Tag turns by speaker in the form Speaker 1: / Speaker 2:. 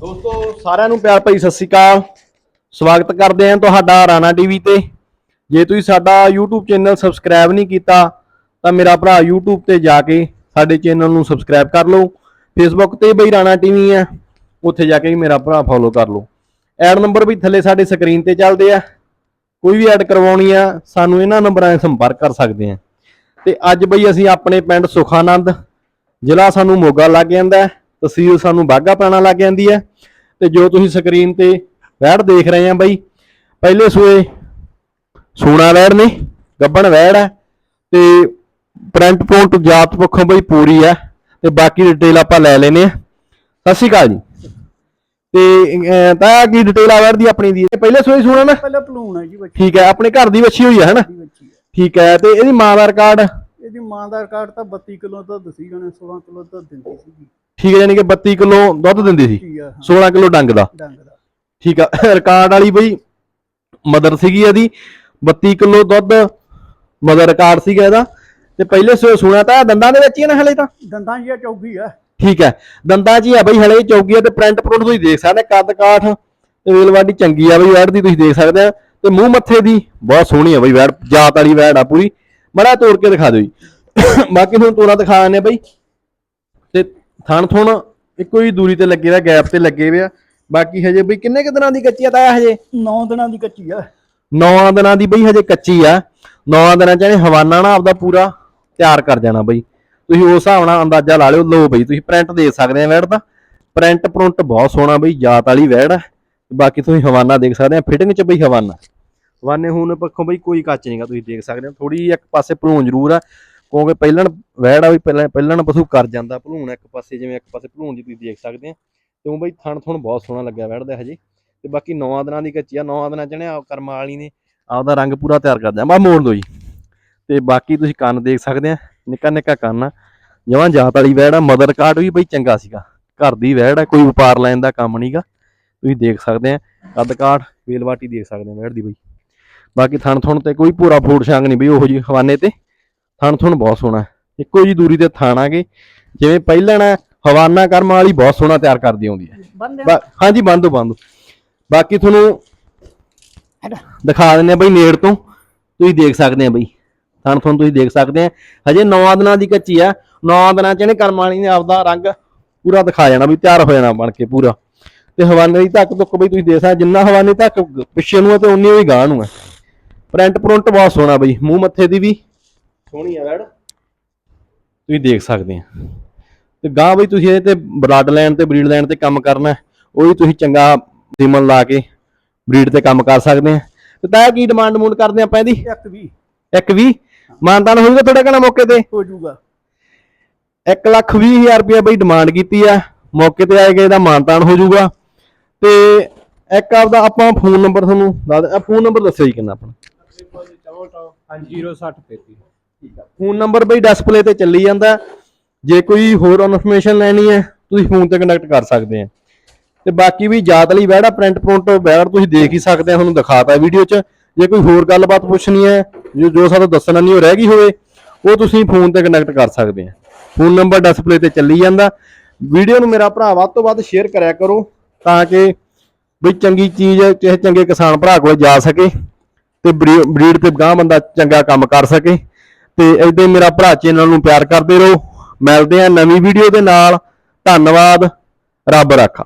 Speaker 1: ਦੋਸਤੋ ਸਾਰਿਆਂ ਨੂੰ ਪਿਆਰ ਭਰੀ ਸਤਿ ਸ਼੍ਰੀ ਅਕਾਲ। ਸਵਾਗਤ ਕਰਦੇ ਹਾਂ ਤੁਹਾਡਾ ਰਾਣਾ ਟੀਵੀ ਤੇ। ਜੇ ਤੁਸੀਂ ਸਾਡਾ YouTube ਚੈਨਲ ਸਬਸਕ੍ਰਾਈਬ ਨਹੀਂ ਕੀਤਾ ਤਾਂ ਮੇਰਾ ਭਰਾ YouTube ਤੇ ਜਾ ਕੇ ਸਾਡੇ ਚੈਨਲ ਨੂੰ ਸਬਸਕ੍ਰਾਈਬ ਕਰ ਲਓ। Facebook ਤੇ ਬਈ ਰਾਣਾ ਟੀਵੀ ਆ ਉੱਥੇ ਜਾ ਕੇ ਵੀ ਮੇਰਾ ਭਰਾ ਫੋਲੋ ਕਰ ਲਓ। ਐਡ ਨੰਬਰ ਵੀ ਥੱਲੇ ਸਾਡੇ ਸਕਰੀਨ ਤੇ ਚੱਲਦੇ ਆ। ਕੋਈ ਵੀ ਐਡ ਕਰਵਾਉਣੀ ਆ ਸਾਨੂੰ ਇਹਨਾਂ ਨੰਬਰਾਂ 'ਤੇ ਸੰਪਰਕ ਕਰ ਸਕਦੇ ਆ। ਤੇ ਅੱਜ ਬਈ ਅਸੀਂ ਆਪਣੇ ਪਿੰਡ ਸੁਖਾਨੰਦ ਜ਼ਿਲ੍ਹਾ ਸਾਨੂੰ ਮੋਗਾ ਲੱਗ ਜਾਂਦਾ ਹੈ, ਤਹਿਸੀਲ ਸਾਨੂੰ ਬਾਗਾ ਪੁਰਾਣਾ ਲੱਗ ਜਾਂਦੀ ਹੈ ਤੇ ਜੋ ਤੁਸੀਂ ਸਕਰੀਨ ਤੇ ਵੈੜ ਦੇਖ ਰਹੇ ਆ ਬਈ ਪਹਿਲੇ ਸੂਏ ਸੋਨਾ ਵੈੜ ਨੇ ਗੱਬਣ ਵੈੜ ਹੈ ਤੇ ਪ੍ਰਿੰਟ ਪੁੰਟ ਜਾਤ ਪੱਖੋਂ ਬਈ ਪੂਰੀ ਹੈ ਤੇ ਬਾਕੀ ਡਿਟੇਲ ਆਪਾਂ ਲੈ ਲੈਨੇ ਆ ਸਤਿ ਸ਼੍ਰੀ ਅਕਾਲ ਜੀ। ਤੇ ਤਾਂ ਕੀ ਡਿਟੇਲ ਆ ਵੈੜ ਦੀ ਆਪਣੀ ਦੀ? ਪਹਿਲੇ ਸੂਏ ਸੋਨਾ ਨਾ?
Speaker 2: ਪਹਿਲਾਂ ਭਲੂਣ ਹੈ ਜੀ ਬੱਚੀ।
Speaker 1: ਠੀਕ ਹੈ ਆਪਣੇ ਘਰ ਦੀ ਵੱਛੀ ਹੋਈ ਹੈ ਹਨਾ? ਠੀਕ ਹੈ ਤੇ ਇਹਦੀ ਮਾਂ ਦਾ ਰਿਕਾਰਡ
Speaker 2: ਇਹਦੀ ਮਾਂ ਦਾ ਰਿਕਾਰਡ ਤਾਂ 32 ਕਿਲੋ ਦਾ ਦਸੀ ਜਾਣੇ 16 ਕਿਲੋ ਦਾ ਦਿੰਦੀ ਸੀਗੀ।
Speaker 1: ਠੀਕ ਹੈ ਯਾਨੀ ਕਿ 32 ਕਿਲੋ ਦੁੱਧ ਦਿੰਦੀ ਸੀ?
Speaker 2: ਕੀ ਆ ਹਾਂ,
Speaker 1: 16 ਕਿਲੋ ਡੰਗ ਦਾ?
Speaker 2: ਡੰਗ ਦਾ।
Speaker 1: ਠੀਕ ਆ ਰਿਕਾਰਡ ਵਾਲੀ ਬਈ ਮਦਰ ਸੀਗੀ ਇਹਦੀ 32 ਕਿਲੋ ਦੁੱਧ ਮਦਰ ਰਿਕਾਰਡ ਸੀਗਾ ਇਹਦਾ। ਤੇ ਪਹਿਲੇ ਸੋ ਸੁਣਿਆ ਤਾਂ ਦੰਦਾਂ ਦੇ ਵਿੱਚ ਹੀ ਆ ਨਾ ਹਲੇ ਤਾਂ?
Speaker 2: ਦੰਦਾਂ ਜੀ ਚੌਗੀ ਆ।
Speaker 1: ਠੀਕ ਹੈ ਦੰਦਾਂ 'ਚ ਹੀ ਆ ਬਈ ਹਲੇ ਚੌਗੀ ਆ ਤੇ ਪ੍ਰਿੰਟ ਪ੍ਰਿੰਟ ਤੁਸੀਂ ਦੇਖ ਸਕਦੇ ਕੱਦ ਕਾਠ ਤੇ ਵੇਲਵਾਡੀ ਚੰਗੀ ਆ ਬਈ ਵੈੜ ਦੀ ਤੁਸੀਂ ਦੇਖ ਸਕਦੇ ਆ। ਤੇ ਮੂੰਹ ਮੱਥੇ ਦੀ ਬਹੁਤ ਸੋਹਣੀ ਆ ਬਈ ਵੈੜ ਜਾਤ ਵਾਲੀ ਵੈੜ ਆ ਪੂਰੀ। ਮੜਾ ਤੋੜ ਕੇ ਦਿਖਾ ਦਿਓ ਜੀ। ਬਾਕੀ ਹੁਣ ਤੋੜਾ ਦਿਖਾ ਦਿੰਦੇ ਆ ਬਈ। ਤੇ ਥਣ ਥੁਣ ਇੱਕੋ ਹੀ ਦੂਰੀ ਤੇ ਲੱਗੇ ਦਾ ਗੈਪ ਤੇ ਲੱਗੇ ਵੇ ਆ। ਬਾਕੀ ਹਜੇ ਬਈ ਕਿੰਨੇ ਕੁ ਦਿਨਾਂ ਦੀ ਕੱਚੀ ਆ ਤਾਂ ਹਜੇ?
Speaker 2: 9 ਦਿਨਾਂ ਦੀ ਕੱਚੀ ਆ।
Speaker 1: ਨੌਆਂ ਦਿਨਾਂ ਦੀ ਬਈ ਹਜੇ ਕੱਚੀ ਆ। ਨੌਆਂ ਦਿਨਾਂ ਚ ਇਹਨੇ ਹਵਾਨਾ ਨਾ ਆਪਦਾ ਪੂਰਾ ਤਿਆਰ ਕਰ ਜਾਣਾ ਬਈ। ਤੁਸੀਂ ਉਸ ਹਿਸਾਬ ਨਾਲ ਅੰਦਾਜ਼ਾ ਲਾ ਲਿਓ। ਲੋ ਬਈ ਤੁਸੀਂ ਪ੍ਰਿੰਟ ਦੇ ਸਕਦੇ ਆ ਵੈੜ ਦਾ ਪ੍ਰਿੰਟ ਪ੍ਰਿੰਟ ਬਹੁਤ ਸੋਹਣਾ ਬਈ ਜਾਤ ਵਾਲੀ ਵੈੜ ਆ। ਬਾਕੀ ਤੁਸੀਂ ਹਵਾਨਾ ਦੇਖ ਸਕਦੇ ਆ ਫਿਟਿੰਗ ਚ ਬਈ ਹਵਾਨਾ। ਹਵਾਨੇ ਹੁਣ ਪੱਖੋਂ ਬਈ ਕੋਈ ਕੱਚ ਨਹੀਂਗਾ ਤੁਸੀਂ ਦੇਖ ਸਕਦੇ ਹੋ। ਥੋੜੀ ਇੱਕ ਪਾਸੇ ਭਲੂਣ ਜ਼ਰੂਰ ਆ, ਕਿਉਂਕਿ ਪਹਿਲਣ ਵਹਿੜ ਆ ਵੀ ਪਹਿਲਾਂ ਪਹਿਲਣ ਪਸ਼ੂ ਕਰ ਜਾਂਦਾ ਭਲੂਣ ਇੱਕ ਪਾਸੇ ਜਿਵੇਂ ਇੱਕ ਪਾਸੇ ਭਲੂਣ ਜੀ ਤੁਸੀਂ ਦੇਖ ਸਕਦੇ ਆ। ਕਿਉਂ ਬਈ ਥਣ ਥਣ ਬਹੁਤ ਸੋਹਣਾ ਲੱਗਿਆ ਵੈੜ ਦਾ ਹਜੇ। ਤੇ ਬਾਕੀ ਨੌਆਂ ਦਿਨਾਂ ਦੀ ਕੱਚੀ ਆ ਨੌਆਂ ਦਿਨਾਂ ਚ ਨੇ ਆ ਕਰਮਾ ਵਾਲੀ ਨੇ ਆਪਦਾ ਰੰਗ ਪੂਰਾ ਤਿਆਰ ਕਰ ਦਿਆ ਬਾ ਮੋੜ ਦੋ ਜੀ। ਤੇ ਬਾਕੀ ਤੁਸੀਂ ਕੰਨ ਦੇਖ ਸਕਦੇ ਆ, ਨਿੱਕਾ ਨਿੱਕਾ ਕੰਨ ਆ। ਜਮਾਂ ਜਾਤ ਵਾਲੀ ਵੈੜ ਆ, ਮਦਰ ਕਾਰਡ ਵੀ ਬਈ ਚੰਗਾ ਸੀਗਾ। ਘਰ ਦੀ ਵੈੜ ਆ, ਕੋਈ ਵਪਾਰ ਲੈਣ ਦਾ ਕੰਮ ਨਹੀਂਗਾ ਤੁਸੀਂ ਦੇਖ ਸਕਦੇ ਆ, ਕੱਦ ਕਾਠ ਵੇਲਵਾਟੀ ਦੇਖ ਸਕਦੇ ਆ ਵੈੜ ਦੀ ਬਈ। ਬਾਕੀ ਥਣ ਥਣ ਤੇ ਕੋਈ ਪੂਰਾ ਫੂਡ ਛਾਂਗ ਨਹੀਂ ਬਈ ਉਹੋ ਜੀ ਹਵਾਨੇ ਤੇ। ਥਣ ਥਣ ਬਹੁਤ ਸੋਹਣਾ ਇੱਕੋ ਜੀ ਦੂਰੀ ਤੇ ਥਣ ਆਗੇ ਜਿਵੇਂ ਪਹਿਲਣ ਆ, ਹਵਾਨਾ ਕਰਮ ਵਾਲੀ ਬਹੁਤ ਸੋਹਣਾ ਤਿਆਰ ਕਰਦੀ ਆਉਂਦੀ ਹੈ। ਹਾਂਜੀ ਬੰਦ ਬੰਦ। ਬਾਕੀ ਤੁਹਾਨੂੰ ਦਿਖਾ ਦਿੰਦੇ ਆ ਬਈ ਨੇੜ ਤੋਂ। ਤੁਸੀਂ ਦੇਖ ਸਕਦੇ ਆ ਬਈ। ਥਣ ਤੁਹਾਨੂੰ ਤੁਸੀਂ ਦੇਖ ਸਕਦੇ ਆ ਹਜੇ 9 ਦਿਨਾਂ ਦੀ ਕੱਚੀ ਆ। 9 ਦਿਨਾਂ ਚ ਇਹਨੇ ਕਰਮਾਣੀ ਨੇ ਆਪਦਾ ਰੰਗ ਪੂਰਾ ਦਿਖਾ ਜਾਣਾ ਵੀ ਤਿਆਰ ਹੋ ਜਾਣਾ ਬਣ ਕੇ ਪੂਰਾ। ਤੇ ਹਵਾਨੇ ਦੀ ਧੱਕ ਧੁੱਕ ਬਈ ਤੁਸੀਂ ਦੇਖ ਸਕਦੇ ਜਿੰਨਾ ਹਵਾਨੇ ਧੱਕ ਪਿੱਛੇ ਨੂੰ ਆ ਤੇ ਉਨੀ ਹੀ ਗਾਂ ਨੂੰ ਆ। ਪ੍ਰਿੰਟ ਪ੍ਰਿੰਟ ਬਹੁਤ ਸੋਹਣਾ ਬਈ ਮੂੰਹ ਮੱਥੇ ਦੀ ਵੀ। ਸੋਹਣੀ ਆ ਵੈੜ। ਤੁਸੀਂ ਦੇਖ ਸਕਦੇ ਆ। ਤੇ ਗਾਂ ਬਈ ਤੁਸੀਂ ਇਹ ਤੇ ਬਲੱਡ ਲਾਈਨ ਤੇ ਬਰੀਡ ਲਾਈਨ ਤੇ ਕੰਮ ਕਰਨਾ ਉਹ ਵੀ ਤੁਸੀਂ ਚੰਗਾ ਸੀਮਨ ਲਾ ਕੇ ਬਰੀਡ ਤੇ ਕੰਮ ਕਰ ਸਕਦੇ ਆ। ਤੇ ਤਾਂ ਕੀ ਡਿਮਾਂਡ ਮੂਡ ਕਰਦੇ ਆਪਾਂ ਇਹਦੀ?
Speaker 2: ਇੱਕ ਵੀ
Speaker 1: ਇੱਕ ਵੀ ਮਾਨਤਾਨ ਹੋਊਗਾ ਤੁਹਾਡਾ ਕਹਿਣਾ ਮੌਕੇ ਤੇ?
Speaker 2: ਹੋ ਜਾਊਗਾ।
Speaker 1: 1 ਲੱਖ 20 ਹਜ਼ਾਰ ਰੁਪਏ ਬਈ ਡਿਮਾਂਡ ਕੀਤੀ ਆ। ਮੌਕੇ ਤੇ ਆਏਗਾ ਇਹਦਾ ਮਾਨਤਾਨ ਹੋ ਜਾਊਗਾ। ਤੇ ਇੱਕ ਆਪਦਾ ਆਪਾਂ ਫੋਨ ਨੰਬਰ ਤੁਹਾਨੂੰ ਦੱਸ ਆ ਫੋਨ ਨੰਬਰ ਦੱਸਿਓ ਜੀ ਕਿੰਨਾ ਆਪਣਾ।
Speaker 2: ਹਾਂਜੀ। 060
Speaker 1: ਫੋਨ ਨੰਬਰ ਬਈ ਡਿਸਪਲੇ ਤੇ ਚੱਲੀ ਜਾਂਦਾ। ਜੇ ਕੋਈ ਹੋਰ ਇਨਫੋਰਮੇਸ਼ਨ ਲੈਣੀ ਹੈ ਤੁਸੀਂ ਫੋਨ ਤੇ ਕਨੈਕਟ ਕਰ ਸਕਦੇ ਆ। ਤੇ ਬਾਕੀ ਵੀ ਜਾਤ ਲਈ ਵੈੜਾ ਪ੍ਰਿੰਟ ਪ੍ਰਿੰਟ ਵੈੜ ਤੁਸੀਂ ਦੇਖ ਹੀ ਸਕਦੇ ਆ ਤੁਹਾਨੂੰ ਦਿਖਾਤਾ ਵੀਡੀਓ 'ਚ। ਜੇ ਕੋਈ ਹੋਰ ਗੱਲਬਾਤ ਪੁੱਛਣੀ ਹੈ ਜੋ ਜੋ ਸਾਨੂੰ ਦੱਸਣਾ ਨਹੀਂ ਹੋ ਰਹਿ ਗਈ ਹੋਵੇ ਉਹ ਤੁਸੀਂ ਫੋਨ ਤੇ ਕਨੈਕਟ ਕਰ ਸਕਦੇ ਆ। ਫੋਨ ਨੰਬਰ ਡਿਸਪਲੇ ਤੇ ਚੱਲੀ ਜਾਂਦਾ। ਵੀਡੀਓ ਨੂੰ ਮੇਰਾ ਭਰਾ ਵੱਧ ਤੋਂ ਵੱਧ ਸ਼ੇਅਰ ਕਰਿਆ ਕਰੋ ਤਾਂ ਕਿ ਵੀ ਚੰਗੀ ਚੀਜ਼ ਕਿਸੇ ਚੰਗੇ ਕਿਸਾਨ ਭਰਾ ਕੋਲ ਜਾ ਸਕੇ। ਤੇ ਬਰੀਡ ਤੇ ਗਾਂ ਬੰਦਾ ਚੰਗਾ ਕੰਮ ਕਰ ਸਕੇ। ਤੇ ਏਦਾਂ ਹੀ ਮੇਰਾ ਭਰਾ ਚੈਨਲ ਨੂੰ ਪਿਆਰ ਕਰਦੇ ਰਹੋ। ਮਿਲਦੇ ਆ ਨਵੀਂ ਵੀਡੀਓ ਦੇ ਨਾਲ। ਧੰਨਵਾਦ। ਰੱਬ ਰਾਖਾ।